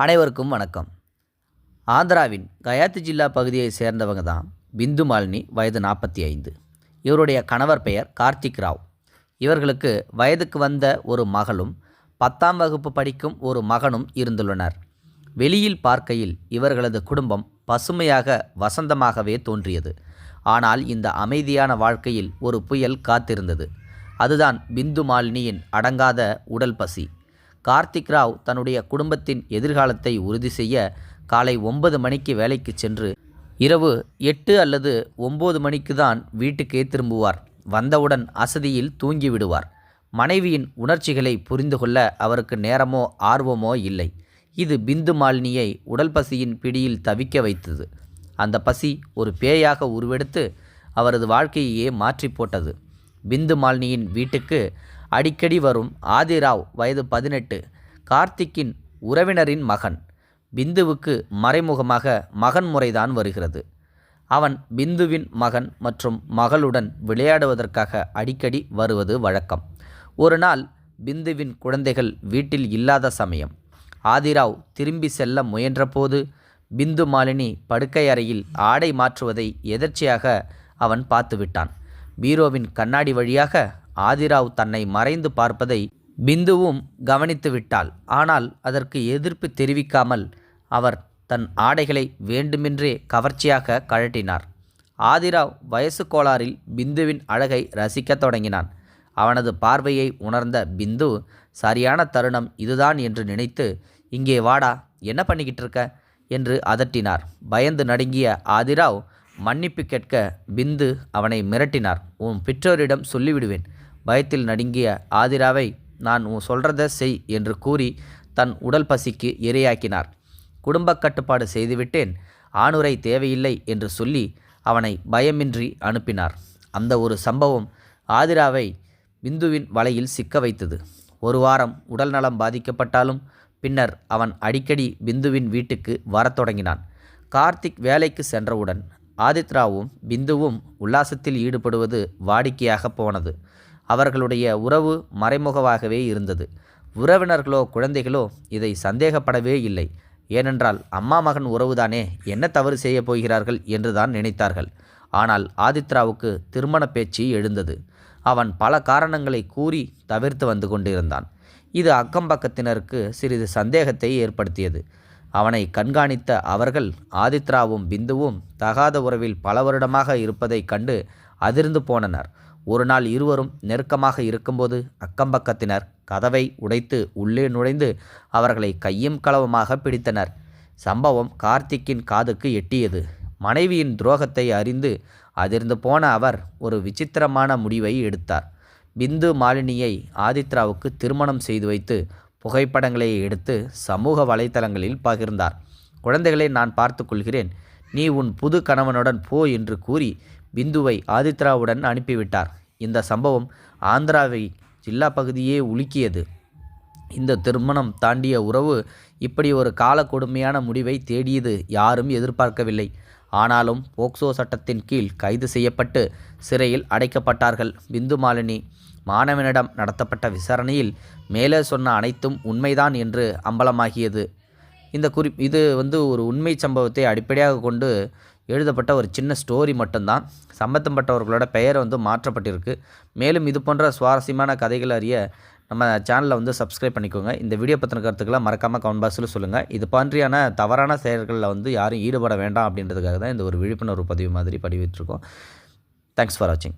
அனைவருக்கும் வணக்கம். ஆந்திராவின் கயாத்து ஜில்லா பகுதியை சேர்ந்தவங்க தான் பிந்து மாலினி வயது நாற்பத்தி ஐந்து இவருடைய கணவர் பெயர் கார்த்திக் ராவ். இவர்களுக்கு வயதுக்கு வந்த ஒரு மகளும் பத்தாம் வகுப்பு படிக்கும் ஒரு மகனும் இருந்துள்ளனர். வெளியில் பார்க்கையில் இவர்களது குடும்பம் பசுமையாக வசந்தமாகவே தோன்றியது. ஆனால் இந்த அமைதியான வாழ்க்கையில் ஒரு புயல் காத்திருந்தது. அதுதான் பிந்து மாலினியின் அடங்காத உடல் பசி. கார்த்திக் ராவ் தன்னுடைய குடும்பத்தின் எதிர்காலத்தை உறுதி செய்ய காலை ஒன்பது மணிக்கு வேலைக்கு சென்று இரவு எட்டு அல்லது ஒம்பது மணிக்கு தான் வீட்டுக்கே திரும்புவார். வந்தவுடன் அசதியில் தூங்கிவிடுவார். மனைவியின் உணர்ச்சிகளை புரிந்து கொள்ள அவருக்கு நேரமோ ஆர்வமோ இல்லை. இது பிந்து மாலினியை உடல் பசியின் பிடியில் தவிக்க வைத்தது. அந்த பசி ஒரு பேயாக உருவெடுத்து அவரது வாழ்க்கையையே மாற்றி போட்டது. பிந்து மாலினியின் வீட்டுக்கு அடிக்கடி வரும் ஆதிராவ் வயது பதினெட்டு கார்த்திக்கின் உறவினரின் மகன். பிந்துவுக்கு மறைமுகமாக மகன் முறைதான் வருகிறது. அவன் பிந்துவின் மகன் மற்றும் மகளுடன் விளையாடுவதற்காக அடிக்கடி வருவது வழக்கம். ஒரு நாள் பிந்துவின் குழந்தைகள் வீட்டில் இல்லாத சமயம் ஆதிராவ் திரும்பி செல்ல முயன்றபோது பிந்து மாலினி படுக்கை அறையில் ஆடை மாற்றுவதை எதர்ச்சியாக அவன் பார்த்துவிட்டான். பீரோவின் கண்ணாடி வழியாக ஆதிராவ் தன்னை மறைந்து பார்ப்பதை பிந்துவும் கவனித்து விட்டாள். ஆனால் அதற்கு எதிர்ப்பு தெரிவிக்காமல் அவர் தன் ஆடைகளை வேண்டுமென்றே கவர்ச்சியாக கழட்டினார். ஆதிராவ் வயசு கோளாறில் பிந்துவின் அழகை ரசிக்கத் தொடங்கினான். அவனது பார்வையை உணர்ந்த பிந்து சரியான தருணம் இதுதான் என்று நினைத்து இங்கே வாடா என்ன பண்ணிக்கிட்டு இருக்க என்று அதட்டினார். பயந்து நடுங்கிய ஆதிராவ் மன்னிப்பு கேட்க பிந்து அவனை மிரட்டினார். உன் பெற்றோரிடம் சொல்லிவிடுவேன். பயத்தில் நடுங்கிய ஆதிராவை நான் உன் சொல்கிறத செய் என்று கூறி தன் உடல் பசிக்கு இரையாக்கினார். குடும்ப கட்டுப்பாடு செய்துவிட்டேன். ஆணுரை தேவையில்லை என்று சொல்லி அவனை பயமின்றி அனுப்பினார். அந்த ஒரு சம்பவம் ஆதிராவை பிந்துவின் வலையில் சிக்க வைத்தது. ஒரு வாரம் உடல்நலம் பாதிக்கப்பட்டாலும் பின்னர் அவன் அடிக்கடி பிந்துவின் வீட்டுக்கு வரத் தொடங்கினான். கார்த்திக் வேலைக்கு சென்றவுடன் ஆதித்ராவும் பிந்துவும் உல்லாசத்தில் ஈடுபடுவது வாடிக்கையாக போனது. அவர்களுடைய உறவு மறைமுகமாகவே இருந்தது. உறவினர்களோ குழந்தைகளோ இதை சந்தேகப்படவே இல்லை. ஏனென்றால் அம்மா மகன் உறவுதானே என்ன தவறு செய்யப் போகிறார்கள் என்றுதான் நினைத்தார்கள். ஆனால் ஆதித்ராவுக்கு திருமண பேச்சு எழுந்தது. அவன் பல காரணங்களை கூறி தவிர்த்து வந்து கொண்டிருந்தான். இது அக்கம்பக்கத்தினருக்கு சிறிது சந்தேகத்தை ஏற்படுத்தியது. அவனை கண்காணித்த அவர்கள் ஆதித்ராவும் பிந்துவும் தகாத உறவில் பல வருடமாக இருப்பதைக் கண்டு அதிர்ந்து போனனர். ஒரு நாள் இருவரும் நெருக்கமாக இருக்கும்போது அக்கம்பக்கத்தினர் கதவை உடைத்து உள்ளே நுழைந்து அவர்களை கையும் களவுமாக பிடித்தனர். சம்பவம் கார்த்திக்கின் காதுக்கு எட்டியது. மனைவியின் துரோகத்தை அறிந்து அதிர்ந்து போன அவர் ஒரு விசித்திரமான முடிவை எடுத்தார். பிந்து மாலினியை ஆதித்ராவுக்கு திருமணம் செய்து வைத்து புகைப்படங்களை எடுத்து சமூக வலைத்தளங்களில் பகிர்ந்தார். குழந்தைகளை நான் பார்த்து கொள்கிறேன். நீ உன் புது கணவனுடன் போ என்று கூறி பிந்துவை ஆதித்ராவுடன் அனுப்பிவிட்டார். இந்த சம்பவம் ஆந்திராவை ஜில்லா பகுதியே உலுக்கியது. இந்த திருமணம் தாண்டிய உறவு இப்படி ஒரு கால கொடுமையான முடிவை தேடியது யாரும் எதிர்பார்க்கவில்லை. ஆனாலும் போக்சோ சட்டத்தின் கீழ் கைது செய்யப்பட்டு சிறையில் அடைக்கப்பட்டார்கள். பிந்து மாலினி மாணவனிடம் நடத்தப்பட்ட விசாரணையில் மேலே சொன்ன அனைத்தும் உண்மைதான் என்று அம்பலமாகியது. இந்த குறி இது வந்து ஒரு உண்மை சம்பவத்தை அடிப்படையாக கொண்டு எழுதப்பட்ட ஒரு சின்ன ஸ்டோரி மட்டும்தான். சம்பந்தப்பட்டவர்களோட பெயர் வந்து மாற்றப்பட்டிருக்கு. மேலும் இது போன்ற சுவாரஸ்யமான கதைகள் அறிய நம்ம சேனலை வந்து சப்ஸ்கிரைப் பண்ணிக்கோங்க. இந்த வீடியோ பற்றின கருத்துக்களை மறக்காமல் கமெண்ட் பாக்ஸில் சொல்லுங்கள் இது மாதிரியான தவறான செயல்களில் வந்து யாரும் ஈடுபட வேண்டாம் அப்படின்றதுக்காக தான் இந்த ஒரு விழிப்புணர்வு பதிவு மாதிரி பதிவிட்டிருக்கோம். தேங்க்ஸ் ஃபார் வாட்சிங்